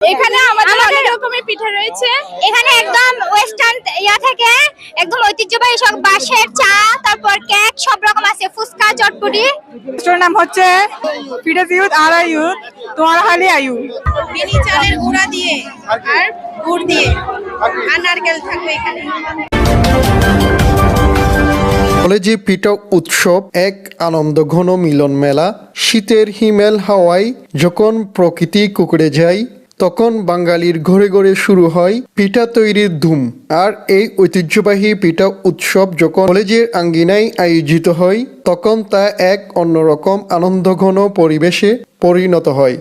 এখানে আমাদের অনেক রকমের পিঠা রয়েছে। এখানে একদম ওয়েস্টার্ন ইয়া থেকে একদম ঐতিহ্যবাহী সব বাঁশের চা তারপর কেক সব রকম আছে ফুচকা চটপটি। রেস্টুরেন্ট নাম হচ্ছে ইউথ আর ইউথ তোমার হালি আয়ু বিনি চালের গুঁড়া দিয়ে আর গুড় দিয়ে। আর নারকেল থাকবে এখানে। কলেজে পিঠা উৎসব এক আনন্দ ঘন মিলন মেলা শীতের হিমেল হাওয়ায় যখন প্রকৃতি কুকড়ে যায় তখন বাঙালির ঘরে ঘরে শুরু হয় পিঠা তৈরির ধুম। আর এই ঐতিহ্যবাহী পিঠা উৎসব যখন কলেজের আঙ্গিনায় আয়োজিত হয় তখন তা এক অন্যরকম আনন্দঘন পরিবেশে পরিণত হয়।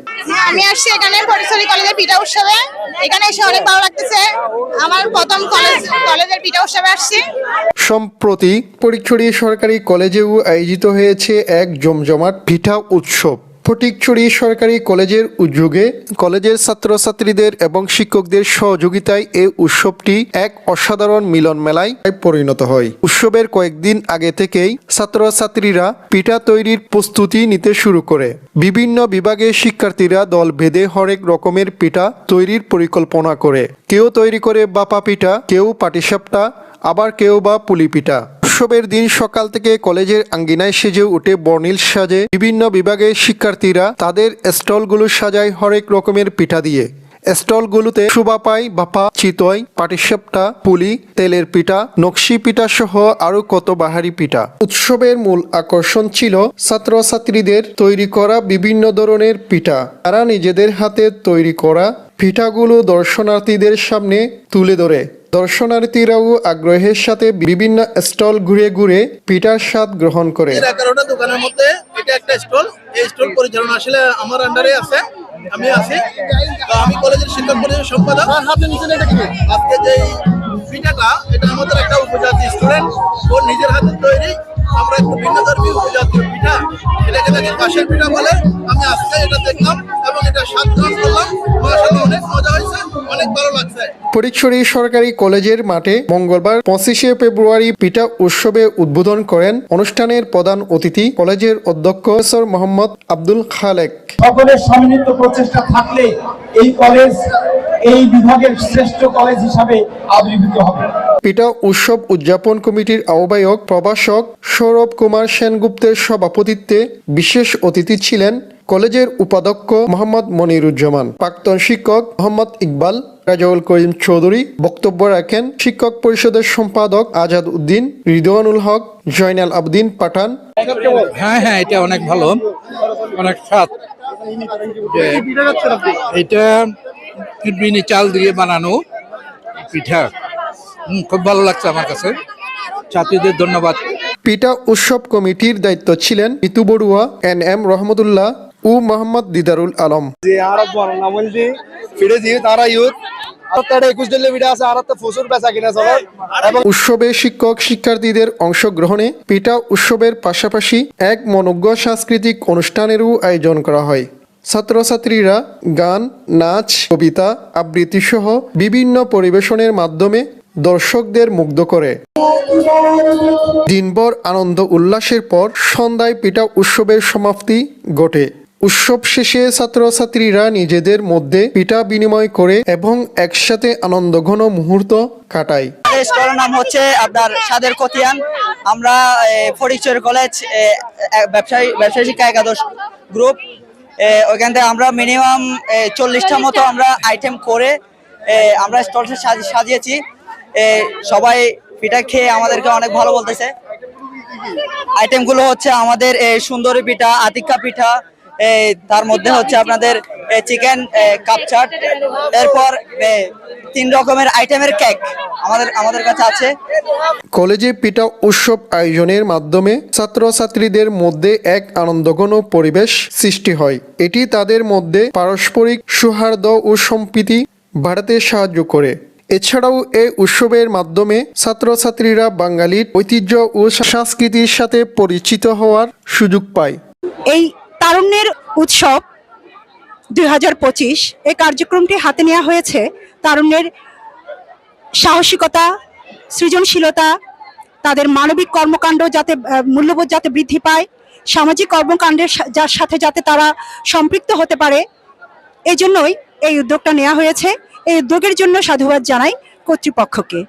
আমি আসছি এখানে পরিচয় কলেজের পিঠা উৎসবে। এখানে এসে অনেক ভালো লাগতেছে। আমার প্রথম কলেজ কলেজের পিঠা উৎসবে আসছি। সম্প্রতি ফটিকছড়ি সরকারি কলেজেও আয়োজিত হয়েছে এক জমজমাট পিঠা উৎসব। ফটিকছড়ি সরকারি কলেজের উদ্যোগে কলেজের ছাত্রছাত্রীদের এবং শিক্ষকদের সহযোগিতায় এই উৎসবটি এক অসাধারণ মিলন মেলায় পরিণত হয়। উৎসবের কয়েকদিন আগে থেকেই ছাত্রছাত্রীরা পিঠা তৈরির প্রস্তুতি নিতে শুরু করে। বিভিন্ন বিভাগের শিক্ষার্থীরা দল ভেদে হরেক রকমের পিঠা তৈরির পরিকল্পনা করে। কেউ তৈরি করে বাপা পিঠা, কেউ পাটিসাপটা, আবার কেউ বা পুলি পিঠা। উৎসবের দিন সকাল থেকে কলেজের আঙ্গিনায় সেজে উঠে বর্ণিল সাজে বিভিন্ন বিভাগের শিক্ষার্থীরা তাদের স্টলগুলো সাজায় হরেক রকমের পিঠা দিয়ে। স্টলগুলোতে শোভা পায় বাপা, চিতই, পাটিসাপটা, পুলি, তেলের পিঠা, নকশি পিঠা সহ আরও কত বাহারি পিঠা। উৎসবের মূল আকর্ষণ ছিল ছাত্রছাত্রীদের তৈরি করা বিভিন্ন ধরনের পিঠা। তারা নিজেদের হাতে তৈরি করা পিঠাগুলো দর্শনার্থীদের সামনে তুলে ধরে। দর্শনার্থীরাও আগ্রহের সাথে বিভিন্ন স্টল ঘুরে ঘুরে পিঠার স্বাদ গ্রহণ করে। এগারোটা দোকানের মধ্যে এটা একটা স্টল। এই স্টল পরিচালনা আসলে আমার আন্ডারে আছে। আমি আছি। তো আমি কলেজের শিক্ষক পরিষদের সম্পাদক। আজকে যে পিঠাটা এটা আমাদের একটা উপজাতি স্টুডেন্ট ও নিজের হাতে তৈরি। আমরা একটু ভিন্ন ধর্মী উপজাতীয় পিঠা এটাকে পাশের পিঠা বলে। আমি আজকে এটা দেখলাম এবং এটা স্বাদ ফটিকছড়ি সরকারি কলেজের মাঠে মঙ্গলবার পঁচিশে ফেব্রুয়ারি পিঠা উৎসবে উদ্বোধন করেন অনুষ্ঠানের প্রধান অতিথি কলেজের অধ্যক্ষ প্রফেসর মোহাম্মদ আব্দুল খালেক। সকলের সম্মিলিত প্রচেষ্টা থাকলে এই কলেজ এই বিভাগের শ্রেষ্ঠ কলেজ হিসাবে আবির্ভূত হবে। পিঠা উৎসব উদযাপন কমিটির আহ্বায়ক প্রভাষক সৌরভ কুমার সেনগুপ্তের সভাপতিত্বে বিশেষ অতিথি ছিলেন কলেজের উপাধ্যক্ষ মোহাম্মদ মনিরুজ্জামান প্রাক্তন শিক্ষক মোহাম্মদ ইকবাল রাজাউল করিম চৌধুরী বক্তব্য রাখেন শিক্ষক পরিষদের সম্পাদক আজাদ উদ্দিন রিদওয়ানুল হক জয়নাল আবদিন পাঠান। হ্যাঁ হ্যাঁ এটা অনেক ভালো অনেক স্বাদ। এটা চাল দিয়ে বানানো পিঠা। খুব ভালো লাগছে আমার কাছে। ছাত্রীদের ধন্যবাদ। পিঠা উৎসব কমিটির দায়িত্ব ছিলেন ইতু বড়ুয়া এন এম রহমতুল্লাহ ও মোহাম্মদ দিদারুল আলম। উৎসবে শিক্ষক শিক্ষার্থীদের অংশগ্রহণে পিঠা উৎসবের পাশাপাশি এক মনোজ্ঞ সাংস্কৃতিক অনুষ্ঠানেরও আয়োজন করা হয়। ছাত্রছাত্রীরা গান নাচ কবিতা আবৃত্তি সহ বিভিন্ন পরিবেশনের মাধ্যমে দর্শকদের মুগ্ধ করে। দিনভর আনন্দ উল্লাসের পর সন্ধ্যায় পিঠা উৎসবের সমাপ্তি ঘটে। উৎসব শেষে ছাত্রছাত্রীরা নিজেদের মধ্যে পিঠা বিনিময় করে এবং একসাথে আনন্দ ঘন মুহূর্ত কাটায়। নাম হচ্ছে আপনার সাদের কতিয়ান আমরা ফরিকচর কলেজ ব্যবসায়ী ব্যবসায়ী শিক্ষা একাদশ গ্রুপ ওইখান থেকে আমরা মিনিমাম চল্লিশটা মতো আমরা আইটেম করে আমরা স্টলটা সাজিয়েছি। সবাই পিঠা খেয়ে আমাদেরকে অনেক ভালো বলতেছে। আইটেমগুলো হচ্ছে আমাদের সুন্দরী পিঠা আতিক্কা পিঠা তার মধ্যে হচ্ছে আপনাদের চিকেন কাপচাট এরপর তিন রকমের আইটেমের কেক আমাদের আমাদের কাছে আছে। কলেজে পিঠা উৎসব আয়োজনের মাধ্যমে ছাত্রছাত্রীদের মধ্যে এক আনন্দঘন পরিবেশ সৃষ্টি হয়। এটি তাদের মধ্যে পারস্পরিক সৌহার্দ্য ও সম্প্রীতি বাড়াতে সাহায্য করে। এছাড়াও এই উৎসবের মাধ্যমে ছাত্রছাত্রীরা বাঙালির ঐতিহ্য ও সংস্কৃতির সাথে পরিচিত হওয়ার সুযোগ পায়। এই তারুণ্যের উৎসব দুই হাজার পঁচিশ। এই কার্যক্রমটি হাতে নেওয়া হয়েছে তারুণ্যের সাহসিকতা, সৃজনশীলতা, তাদের মানবিক কর্মকাণ্ড যাতে মূল্যবোধ যাতে বৃদ্ধি পায়, সামাজিক কর্মকাণ্ডের যার সাথে যাতে তারা সম্পৃক্ত হতে পারে, এজন্যই এই উদ্যোগটা নেওয়া হয়েছে। এই উদ্যোগের জন্য সাধুবাদ জানাই কর্তৃপক্ষকে।